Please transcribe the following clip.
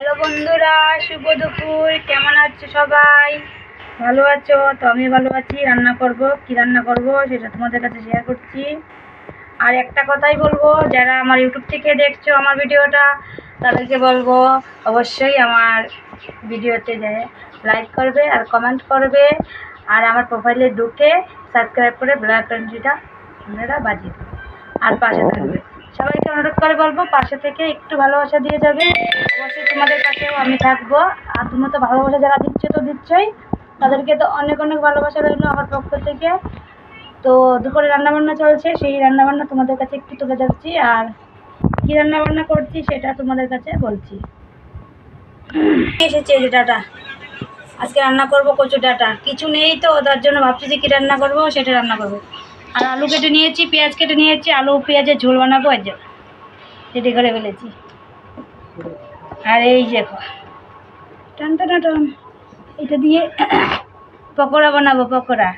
Hello বন্ধুরা, শুভ দুপুর। কেমন আছো সবাই? ভালো আছো? তো আমি ভালো আছি। রান্না করব? কি রান্না করব? সেটা তোমাদের কাছে শেয়ার করছি। আর একটা কথাই বলব, যারা আমার ইউটিউব থেকে দেখছ আমার ভিডিওটা, তাদেরকে বলব, অবশ্যই আমার ভিডিওতে যে লাইক করবে আর কমেন্ট করবে। আর আমার প্রোফাইলে ঢুকে সাবস্ক্রাইব করে ব্ল্যাক পেন্সিটা আপনারা বাজিয়ে দেবে। আর পাশে থাকবে। সবাইকে অনুরোধ করে বলব, পাশে থেকে একটু ভালোবাসা দিয়ে যাবে। তোমাদের কাছেও আমি থাকব। আর তোমরা তো ভালোবাসা যারা দিচ্ছ তো দিচ্ছই। তাদেরকে তো অনেক অনেক ভালোবাসা রইল আমার পক্ষ থেকে। তো দুপুরে রান্নাবান্না চলছে, সেই রান্নাবান্না তোমাদের কাছে একটু তুলে যাচ্ছি আর কী রান্নাবান্না করছি সেটা তোমাদের কাছে বলছি। এসেছে এই যে ডাটা? আজকে রান্না করব কচু ডাটা। কিছু নেই তো, তার জন্য ভাবছি যে কী রান্না করব সেটা রান্না করব। আর আলু কেটে নিয়েছি, পেঁয়াজ কেটে নিয়েছি, আলু, পেঁয়াজের ঝোল বানাবো যে রেডি করে ফেলেছি। আর এই যে টান টান। এটা দিয়ে পকোড়া বানাবো পকোড়া।